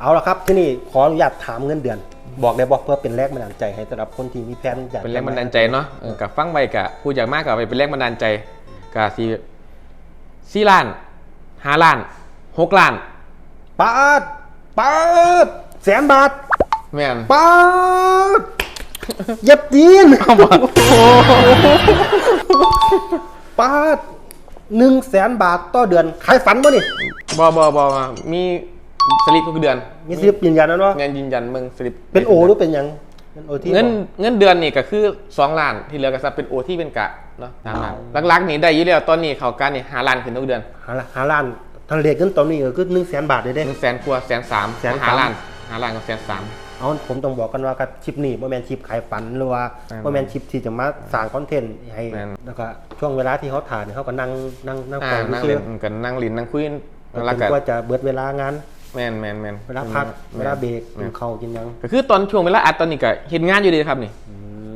เอาละครับที่นี่ขออนุญาตถามเงินเดือน บอกได้บอกเพื่อเป็นแรงบันดาลใจให้สำหรับคนที่มีแผนอยากเป็นแรงบันดาลใจเนาะเออกับฟังไปกับผู้อยากมากกับไปเป็นแรงบันดาลใจกับสี่สี่ล้านห้าล้านหกล้านปาดปาดแสนบาทแม่นปาดเย็บจีนปาดหนึ่งแสนบาทต่อเดือนขายฝันป่ะนี่บอบอบอมี สลิปทุกเดือนมีสลิปยืนยันนะว่าเงินยืนยันมึงสลิปเป็นโอหรือเป็นหยังเป็นโอที่เงินบอกเงินเดือนนี่ก็คือสองล้านที่เหลือก็จะเป็นโอที่เป็นกะเนาะตามนั้นหลักๆนี่ได้อยี่แล้วตอนนี้เขาการนี่หาล้านขึ้นทุกเดือนหาละหาล้านทางเรียกเงินตอนนี้ก็คือหนึ่งแสนบาทเลยเด้หนึ่งแสนกว่าแสนสามแสนสามหาล้านหาล้านกับแสนสามเอาผมต้องบอกกันว่ากับชิปนี้บ่แมนชิปขายฝันหรือว่าแม่นบ่แมนชิปที่จะมาสร้างคอนเทนต์ให้แม่นแล้วก็ช่วงเวลาที่เขาถ่ายเนี่ยเขาก็นั่งนั่งนั่งอ่าฟังนั่งซื่เล่อนกันนั่งลินนั่งคุยๆแล้วจก็นกว่าจะเบิดเวลางาน แมนแมนแมนเวลาพักแม่นเวลาเบรกแม่กินนข้าวกินหยังก็คือตอนช่วงเวลาอัดตอนนี้ก็เห็นงานอยู่ดีครับนี่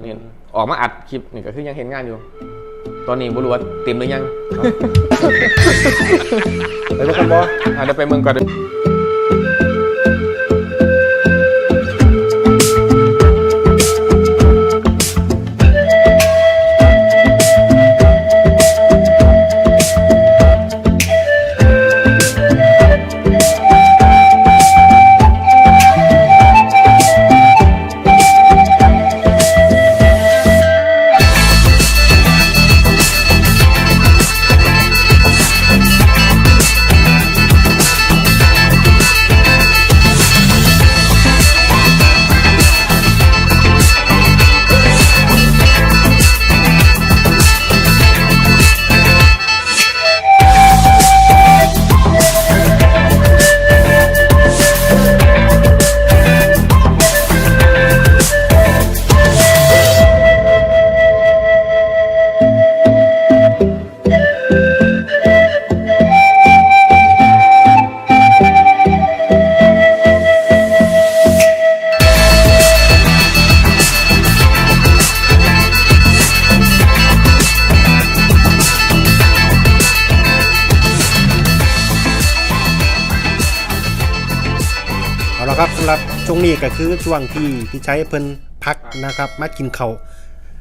นี่ออกมาอัดคลิปนี่ก็คือยังเห็นงานอยู่ ตอนนี้บรู้ว่าเต็มหรือยังไปเบิ่งกันบ่อะเดี๋ยวไปเมืองก่อน ครับสำหรับช่วงนี้ก็คือช่วงที่พี่ใช้เพิ่นพักนะครับ มากินข้าว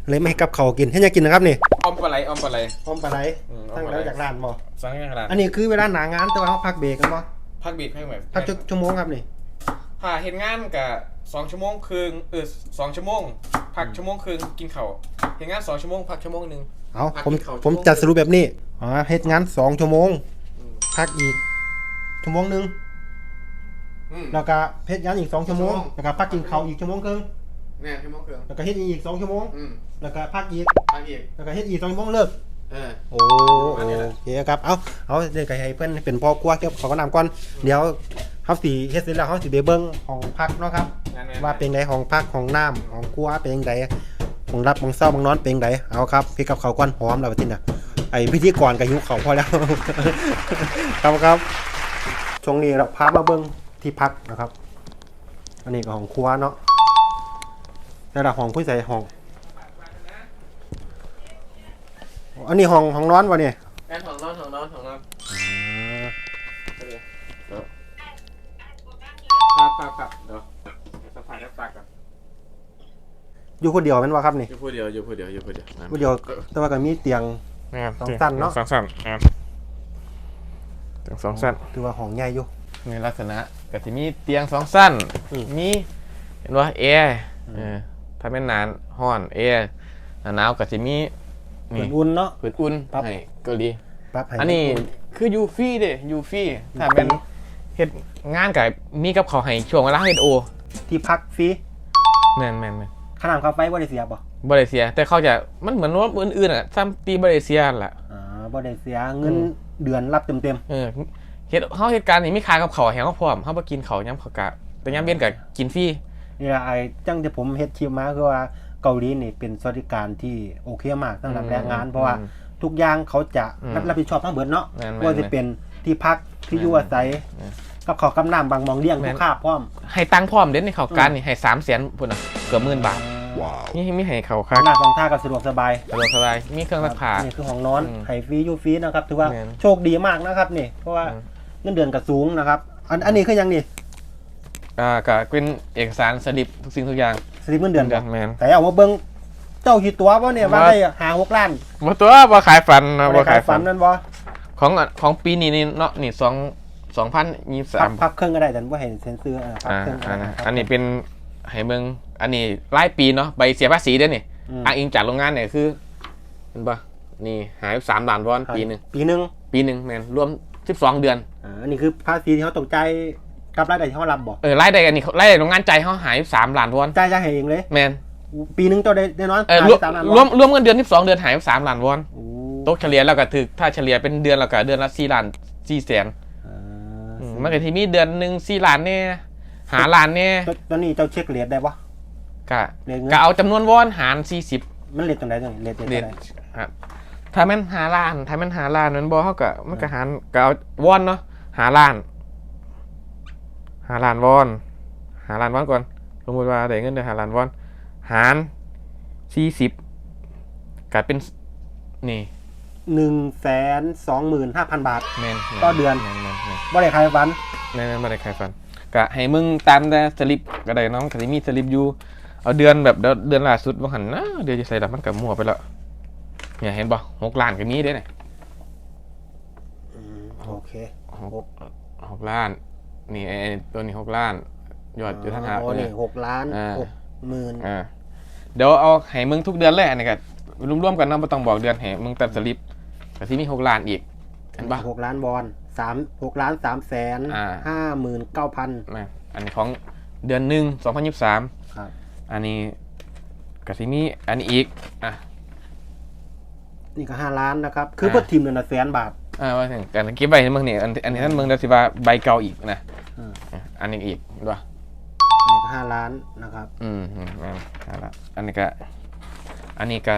เลยไม่ให้กับข้าวกินให้ยังกินนะครับนี่ออมปลาไหลออมปลาไหล พร้อมปลาไหลอืม ตั้งพร้อมปลาไหลแล้วจากร้านบ่สังขนาดอันนี้คือเวลาหนางานแต่ว่าเขาพักเบรกกันบ่พักบีบให้แบบพักจักชั่วโมงครับนี่ถ้าเห็นงานกับสองชั่วโมงครึ่งเออสองชั่วโมง พักชั่วโมงครึ่งกินข้าวเห็นงานสองชั่วโมงพักชั่วโมงหนึ่ง เอาพักผมกินข้าว ผมชั่วโมงจัดสรุปแบบนี้อ๋อเฮ็ดงานสองชั่วโมง พักอีกชั่วโมงหนึง อืม แล้วก็เฮ็ดงานอีกสองชั่วโมงชั่วโมง แล้วก็พักกินข้าวอีกชั่วโมงครึ่งเนี่ยชั่วโมงครึ่งแล้วก็เฮ็ดอีกสองชั่วโมง อืมแล้วก็พักอีกพักอีกแล้วก็เฮ็ดอีกสองชั่วโมงเลิก เออ โอ้ประมาณนี้แหละโอเคครับ เอาเอาเดี๋ยวก็ให้เพิ่นเป็นพ่อครัวเก็บของน้ำก่อน เดี๋ยวเฮาสิเฮ็ดเสร็จแล้วเฮาสิไปเบิ่งห้องพักเนาะครับงานๆ ว่าเป็นไงห้องพักห้องน้ำห้องครัวเป็นจังไดห้องรับห้องเศร้าห้องนอนเป็นจังไดเอาครับพี่กับเขาวก่อนหอมแล้วบัดนี้น่ะ ไอ้พิธีกรก็หิวข้าวพอแล้ว ครับครับช่วงนี้เราพามาเบิ่ง ที่พักนะครับ อันนี้ก็ห้องครัวเนาะแล้วล่ะห้องผู้ใส่ห้อง อันนี้ห้องห้องนอนวะเนี่ยงานของนอนของนอนของนอนครับครับครับเดี๋ยวสะพายน้ำตาก่อนอยู่คนเดียวแม่นว่าครับนี่อยู่ผู้เดียวอยู่ผู้เดียวอยู่ผู้เดียวผู้เดียวแต่ว่าก็มีเตียงสองสั้นเนอะ สองสั้นครับเตียงสองสั้นถือว่าห้องใหญ่อยู่ในลักษณะ ก็จะมีเตียงสองสั้นอืม มีเห็นว่าแอร์เออถ้าเป็นหนานห้อนแอร์หนาหนาวก็จะมีเปินี่ดอุ่นเนาะผืนอุ่นปั๊บ ให้เกาหลีปรับให้อันนี้คือยูฟรีเด้ยูฟรีถ้าเป็นเฮ็ดงานกับมีกับเขาวให้ช่วงเวลาเฮ็ดโอที่พักฟรีแม่นแม่นแม่นค่าน้ำค่าไฟบ่ได้เสียบ่บริเซีย แต่เขาจะมันเหมือนรถอื่นๆอะซ้ำตีบริเซียนั่นแหละ อ่าบ่ได้เสียเงินอืมเดือนรับเต็มเออ เฮ็ดเฮาเหตุการณ์นี่มีขายกับเขาวให้เขาพร้อมเฮาบ่กินเขาวยามเขากะแต่ยามเย็นก็กินฟรีๆนี่ล่ะไอ้จังที่ผมเฮ็ดคลิปมาคือว่าเกาหลีนี่เป็นสวัสดิการที่โอเคมากสำหรับแรงงาน เพราะว่าทุกอย่างเขาจะอืมรับผิดชอบทั้งเบิดเนาะแม่นๆว่าจะเป็นที่พักที่อยู่อาศัยแม่น กับขอกํน้ำบางหมองเลี้ยงแม่ทุนกคาบพร้อมให้ตังค์พร้อมเด่นในเขาการนี่ให้300,000พุ่นน่ะเกือบหมื่นบาทนี่มีให้เขาคักหน้าสองท่าก็สะดวกสบายสะดวกสบายมีเครื่องซักผ้า นี่คือห้องนอนอืมไข่ฟรีอยู่ฟรีนะครับถือว่าแม่นโชคดีมากนะครับนี่เพราะว่าอืม เงินเดือนก็สูงนะครับ อันอันนี้คือยังนี่อ่าก็เป็นเอกสารสลิปทุกสิ่งทุกอย่างสลิปเงินเดือนเดืบ่อนแมนแต่เอามาเบิ่งเจ้าคิดตัวว่าเนี่ยว่าว่าได้หาหกล้านบ่ตัวบ่ขายฝันนะบ่บ่ได้ขาขายยฝัฝันนนั่นบ่ของอะของปีนี้นี่เนาะนี่สองสองพันยี่สิบพัสาบมพับเครื่องก็ได้แต่ว่าเห็นเซ็นเซอร์เออพับอ่าเครื่องก็อันได้นะครับอันนี้เป็นให้เมืองอันนี้รายปีเนาะใบเสียภาษีเด้อนี่อืมอ้างอิงจากโรงงานเนี่ยคือเห็นปะนี่หายสามล้านวอนปีหนึ่งปีหนึงปีหนึ่งแมนรวม สิบสองเดือนอ่าอันนี้คือภาษีที่เขาตกใจายกับรายได้ที่เขารับบ่เออรายได้อันนี้รายได้โรงงานใจายเขาหายสามล้านวอนจ่ายจ่ายให้เองเลย แมนปีหนึงเจ้าได้แน่นอนเออหารวมสามล้านรวมรวมเงินเดือนสิบสองเดือนหายสามล้านวอนโอ้ตกเฉลี่ยแล้วก็ถือถ้าเฉลี่ยเป็นเดือนแล้วก็เดือนละสี่ล้านสี่แสนอ่าอืมมันก็ที่มีเดือนหนึ่งสี่ล้านเนี่ยหาล้านเนี่ยตตอนนี้เจ้าเช็คเรทได้ปะก็เรทเงินก็เอาจำนวนวอนหารสี่สิบมันเรทตรงไหนตรงไหนเรทเรทเรียนเท่าไหร่ครับ ถ้าแม่นหาล้าน ถ้าแม่นหาล้านนั้นบอเขาก็มันก็หารก็เอาวอนเนาะหาล้าน หาล้านวอน หาล้านวอนก่อน สมมติว่าได้เงินเดือนหาล้านวอน หารสี่สิบกลายเป็นนี่หนึ่งแสนสองหมื่นห้าพันบาท แมนต่อเดือน แมนแมนแมนบ่ได้ขายฝัน แมนแมนไม่ได้ใครฟันก็ให้มึงตามแต่สลิปก็ได้น้องก็สิมีสลิปอยู่เอาเดือนแบบเดือนเดือนล่าสุดว่าหันนะเดือนจะใส่ดับมันกับมั่วไปแล้ว เนี่ยเห็นป่ะหกล้านก็มีเด้เนี่ยอืมโอเคหกหกล้าน นี่ไอ้ตัวนี้หกล้าน ยอดอยู่ท่านหาโอ้นี่หกล้านอ่าหกหมื่นอ่าเดี๋ยวเอาให้มึงทุกเดือนเลยอันนี้ก็รวมๆกันเนาะไม่ต้องบอกเดือนให้มึงตัดสลิปแต่ที่มีหกล้านอีกเห็นปะหกล้านบอลสามหกล้านสามแสนอ่าห้าหมื่นเก้าพันแม่อันนี้ของเดือนหนึ่งสองพันยี่สิบสามครับอันนี้กับที่มีอันนี้อีกอะ นี่ก็ห้าล้านนะครับ คืออ่าเพื่อทีมเดือนละแสนบาทอ่าว่าถึงการเก็บใบให้มึงนี่อันอันนี้ท่านมึงเดี๋ยวสิว่าใบเก่าอีกนะอืมอะอันนี้อีกเห็นปะอันนี้ก็ห้าล้านนะครับ อืมอืมแม่นเอาละอันนี้ก็อันนี้ก็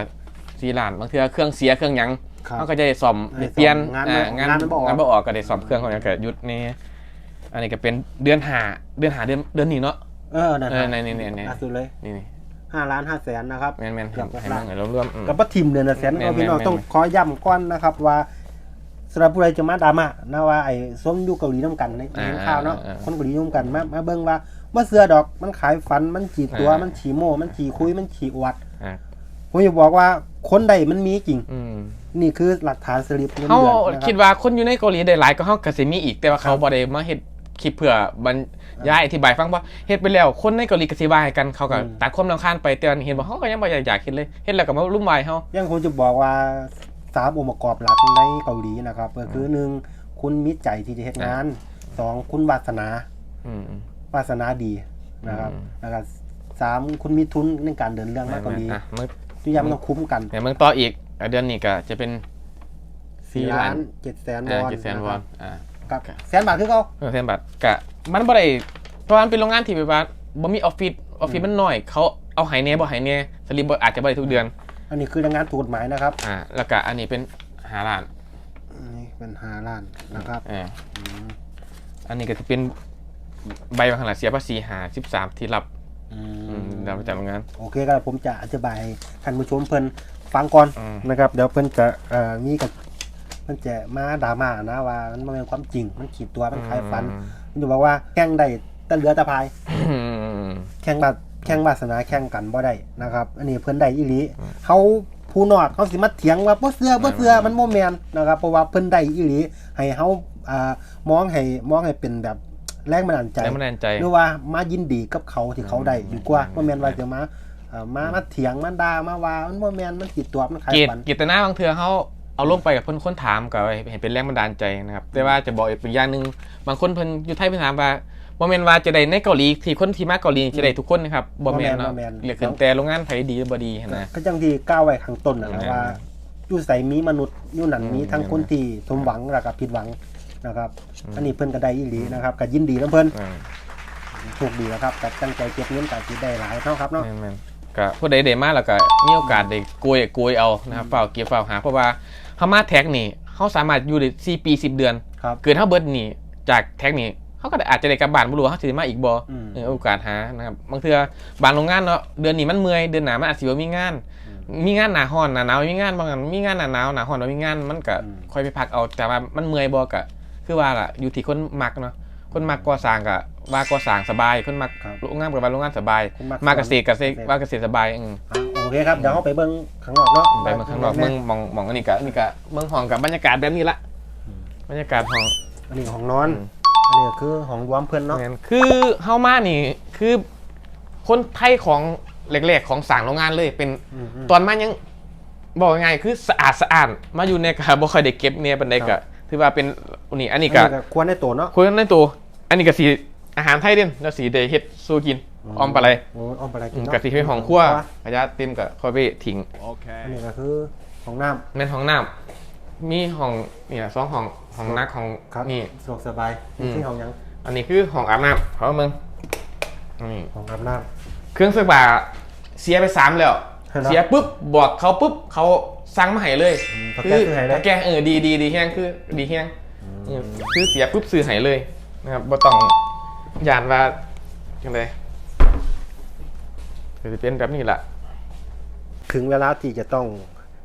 สี่ล้านบางเทีเครื่องเสียเครื่องหยังครับ เขาก็จะได้ซ่อมได้ได้เปลี่ยนซ่อมงานอ่บ่งานงานมันบ่ออก งานบ่ออกก็ได้ซ่อมเครื่องเขาอย่างก็หยุดนี่อันนี้ก็เป็นเดือนหาเดือนหาเดือนเดือนนี้เนาะ เออนั่นเออในนี่นี่นี่ล่าสุดเลย นี่นี่ ห้าล้านห้าแสนนะครับแม่นแม่นเกือบหกให้ล้ามึนงให้รวมๆอืม กับว่าทีมเดือนละแสนแม่นเอาพี่น้องแม่น ต้องขอย้ำก่อนนะครับว่าสำหรับผู้ใดจะมาดราม่านะว่าไอ้ส้มอยู่เกาหลีน้ำกันในในข่าวเนาะคนเกาหลีน้ำกันมามาเบิ่งว่าเมื่อเสือดอกมันขายฝันมันฉีดตัวมันฉีโมมันฉีคุยมันฉีอวดอะผมจะบอกว่าคนใดมันมีจริง อืมนี่คือหลักฐานสลิปเงินเขาเดือนนะคคิรัดบว่าคนอยู่ในเกาหลีได้หลายก็เขาก็สิมีอีกแต่ว่าเขาบ่ได้มาเฮ็ด คลิปเพื่อบรรยายอธิบายฟังว่าเฮ็ดไปแล้วคนในเกาหลีก็สิว่าให้กันเขาก็อืมตัดความรำคาญไปแต่ว่าเห็นว่าเขาก็ยังบ่อยากอยากเฮ็ดเลยเฮ็ดแล้วก็มารุ่มวายเฮายังคงจะบอกว่าสามองค์ประกอบหลักในเกาหลีนะครับก็คือหนึ่งคุณมีใจที่จะเฮ็ดงานสองคุณวาสนาอืมวาสนาดีนะครับอืมแล้วก็สามคุณมีทุนในการเดินเรื่องมากเกาหลีอะมึงทุกอย่างมันต้องคุ้มกันเนี่ยมึงต่ออีกอะเดือนนี้ก็จะเป็นสี่ล้านเจ็ดแสนวอ่าอนเจ็ดแสนวอนอ่า กับแสนบาทคือเขาเออแสนบาทกะมันบ่ได้เพราะมันเป็นโรงงานที่แบบว่าบ่มีออฟฟิศออฟฟิศมันน้อย เขาเอาไหแน่บ่ไหแน่สลิปบ่อาจจะบ่ได้ทุกเดือน อันนี้คือแรงงานถูกกฎหมายนะครับอ่าแล้วก็อันนี้เป็นหาล้านอันนี้เป็นห้าล้านนะครับอ่าอันนี้ก็จะเป็นใบบังคับเสียภาษีหา13ที่รับอือืมมรับประจำโรงงานโอเคครับผมจะอธิบายให้ท่านผู้ชมเพิ่นฟังก่อนอืมนะครับ เดี๋ยวเพิ่นจะเอ่อมีกับ เพิ่นจะมาดราม่านะว่า มันบ่เป็นความจริง มันขีดตัวมันคลายฟัน มันจะบอกว่าแข่งได้แตะเหลือแตะพาย อืม แข่งบาดแข่งบาสนาแข่งกันบ่ได้นะครับ อันนี้เพิ่นได้อีหลีเขาผู้นอกเขาสิมาเถียงว่าบ่เชื่อบ่เชื่อมันบ่แม่นนะครับ เพราะว่าเพิ่นได้อีหลีให้เฮาอ่ามองให้มองให้เป็นแบบแรงบันดาลใจ แรงบันดาลใจ หรือว่ามายินดีกับเขาที่เขาได้ดีกว่าอืมบ่แม่นว่าจะมาเอ่อมามาเถียงมาด่ามาว่ามันบ่แม่นมันผิดตัวมันขายเกียรติฝัน เกียรติหน้าบางเทือเขา เอาลงไปกับเพิ่นคนถามก็เห็นเป็นแรงบันดาลใจนะครับแต่ว่าจะบอกอีกอย่างหนึงบางคนเพิ่นอยู่ไทยเพิ่นถามว่าบ่แม่นว่าจะได้ในเกาหลีที่คนที่มาเกาหลีจะได้ทุกคนนะครับบ่แม่นเนาะเรียกขึ้นแต่โรงงานไผดีหรือบ่ดีหั้นนะก็จังที่ก้าวไว้ข้างต้นนะอืมว่าอยู่ใส่มีมนุษย์อยู่นั่นอืมมีทั้งคนที่สมหวังแล้วก็ผิดหวังนะครับอืมอันนี้เพิ่นก็ได้อีหลีนะครับก็ยินดีนํเพิ่นอ่าโชคดีนะครับก็ตั้งใจเก็บเงินก็สิได้หลายเท่าครับเนาะแม่นๆก็ผู้ใดได้มาแล้วก็มีโอกาสได้โกยโกยเอานะครับเฝ้าเก็บเฝ้าหาเพราะว่า เฮามาแท็กนี่เฮาสามารถอยู่ได้4ปี10เดือน ครับเกินเฮาเบิดนี่จากแท็กนี่เขาก็อาจจะได้กลับบ้านบ่รู้ว่าเขาสิได้มาอีกบ่อืม เออโอกาสหานะครับบางเทื่อบางโรงงานเนาะเดือนนี้มันเมื่อยเดือนหน้ามันอาจสิบ่มีงานมีงานหน้าร้อนหน้าหนาวมีงานบางอันมีงานหน้าหนาวหน้าร้อนบ่มีงานมันก็อืม ค่อยไปพักเอาแต่ว่ามันเมื่อยบ่ก็คือว่าล่ะอยู่ที่คนมักเนาะคนมักก่อสร้างก็ว่าก็สร้างสบายคนมักครับ โรงงานกับว่าโรงงานสบายคนมักมากเกษตรเกษตรเกษตรว่าเกษตรสบายอืม อะ โอเคครับเดี๋ยวเราไปเบิ้งข้างนอกเนาะไปเมืองข้างนอกเมืองมองมองอันนี้กะอันนี้กะเมืองห้องกับบรรยากาศแบบนี้ละบรรยากาศห้องอันนี้ของนอนอืมอันนี้ก็คือของรวมเพื่อนเนาะแม่นคือเฮามานี่คือคนไทยของแรกๆของสร้างโรงงานเลย เป็นอืมอืมตอนมายังบอกยังไงคือสะอาดสะอาดมาอยู่ในกะบ่ค่อยได้เก็บเนี่ยปานใดครักะบถือว่าเป็นนี่อันนี้อันกะนี้ก็ควรได้ตัวเนาะคุยกันในตัวอันนี้กะสีอาหารไทยเด่นแล้วสีได้เฮ็ดสู้กิน ออมปลาไหล โอ้ออมปลาไหลอืกินมเนาะกะสีเป็นของครัวระยะเต็มกะค่อยไปทิ้งอันนี้ก็คือของน้แม่นห้องน้ำมีห้องเนี่ยสองห้องห้องนักห้องำครับนี่ สะดวกสบายอืม ที่ของหยังอันนี้คือห้องอาบน้ำเขาเมืองนี่ของอาบน้เครื่องซักผ้าเสียไปสามแล้วเห็นปะเสียปุ๊บบอกเขาปุ๊บเขาสั่งมาให้เลยอืมเขาแก้คือให้เลย เขาแก้เออดีดีดีแห้งคือดีแห้งเออคือเสียปุ๊บซื้อให้เลยนะครับบ่ต้องยานว่าจังได ก็จะเป็นแบบนี้แหละำถึงเวลาที่จะต้อง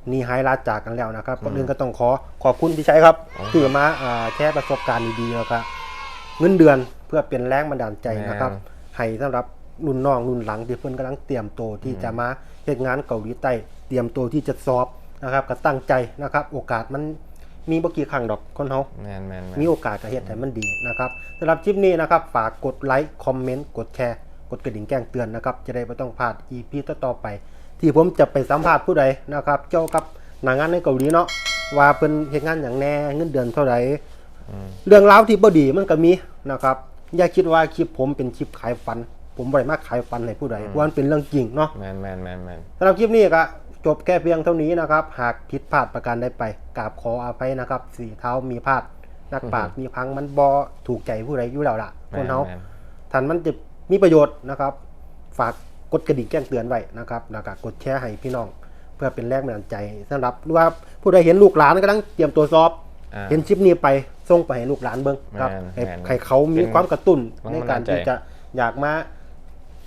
หนีหายลาจากกันแล้วนะครับก่อนอื่นก็ต้องขอขอบคุณพี่ชัยครับที่มาอ่าแชร์ประสบการณ์ดีๆแล้วก็เงินเดือนเพื่อเป็นแรงบันดาลใจนะครับ ให้สำหรับรุ่นน้องรุ่นหลังที่เพิ่นกำลังเตรียมตัวที่จะมาเฮ็ดงานเกาหลีใต้เตรียมตัวที่จะสอบนะครับ ก็ตั้งใจนะครับ โอกาสมันมีบ่กี่ครั้งดอกคนเฮาแมนแมนแมนมีโอกาสก็เฮ็ดให้มันดีนะครับสำหรับคลิปนี้นะครับ ฝากกดไลค์คอมเมนต์กดแชร์ กดกระดิ่งแจ้งเตือนนะครับ จะได้ไม่ต้องพลาด EP ต่อๆไป ที่ผมจะไปสัมภาษณ์ผู้ใดนะครับเกี่ยวกับหนังงานในเกาหลีเนาะว่าเพิ่นเฮ็ดงานอย่างแน่เงินเดือนเท่าไหร่เรื่องราวที่บ่ดีมันก็มีนะครับ อย่าคิดว่าคลิปผมเป็นคลิปขายฟัน ผมบ่ได้มาขายฟันให้ผู้ใดเพราะมันเป็นเรื่องจริงเนาะแมนแมนแมนแมนสำหรับคลิปนี้ก็จบแค่เพียงเท่านี้นะครับ หากผิดพลาดประการใดไปกราบขออภัยนะครับ สีเท้ามีพลาดนักปราชญ์มีพังมันบอถูกใจผู้ใดอยู่แล้วล่ะคนเฮาแมนท่านมันจะ มีประโยชน์นะครับ ฝากกดกระดิ่งแจ้งเตือนไว้นะครับแล้วก็กดแชร์ให้พี่น้อง เพื่อเป็นแรงบันดาลใจสำหรับหรือว่าผู้ใดเห็นลูกหลานกำลังเตรียมตัวสอบ อ่า เห็นคลิปนี้ไปส่งไปให้ลูกหลานเบิ่งครับแม่นให้แม่นให้เขามีความกระตุ้นเป็นในการที่กำลังใจ จะอยากมา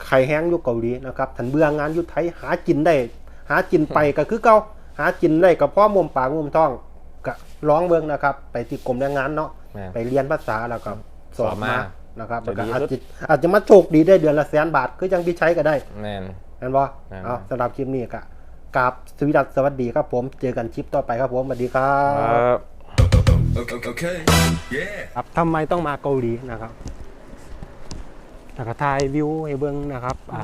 ไข่แห้งอยู่เกาหลีนะครับถันเบื่องานอยู่ไทยหากินได้ หากินไปก็คือเก่าหากินได้ก็เพ่อมุมปากมุมท้องก็ร้องเบิ่งนะครับ ไปที่กรมแรงงานเนาะแมนไปเรียนภาษาแล้วก็สอบสอบมามา นะครับจะแล้วก็ดีอาจสุดจะอาจจะมาโชคดีได้เดือนละแสนบาทคือยังพี่ใช้ก็ได้แมนนั่นบ่แม่นเอาสำหรับคลิปนี้ก็กราบสวีดัสสวัสดีครับผมเจอกันคลิปต่อไปครับผมสวัสดีครัครับบ Okay, okay. Yeah. ครับทำไมต้องมาเกาหลีนะครับแล้วก็ถ่ายวิวให้เบิ่งนะครับอ่า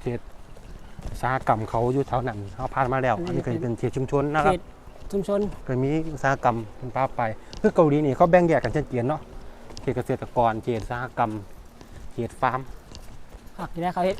เขตอุตสาหกรรมเขาอยู่แถวนั้นเขาผ่านมาแล้ว อันนี้ก็จะเป็นเขตชุมชนนะคเขรับตชุมชนเคยมีอุตสาหกรรมเป็นป้าไป คือเกาหลีนี่เขาแบ่งแยกกันชัดเจนเนาะ เขตเกษตรกรเขตสาหกรรมเขตฟาร์มผักที่ได้เขาเฮ็ด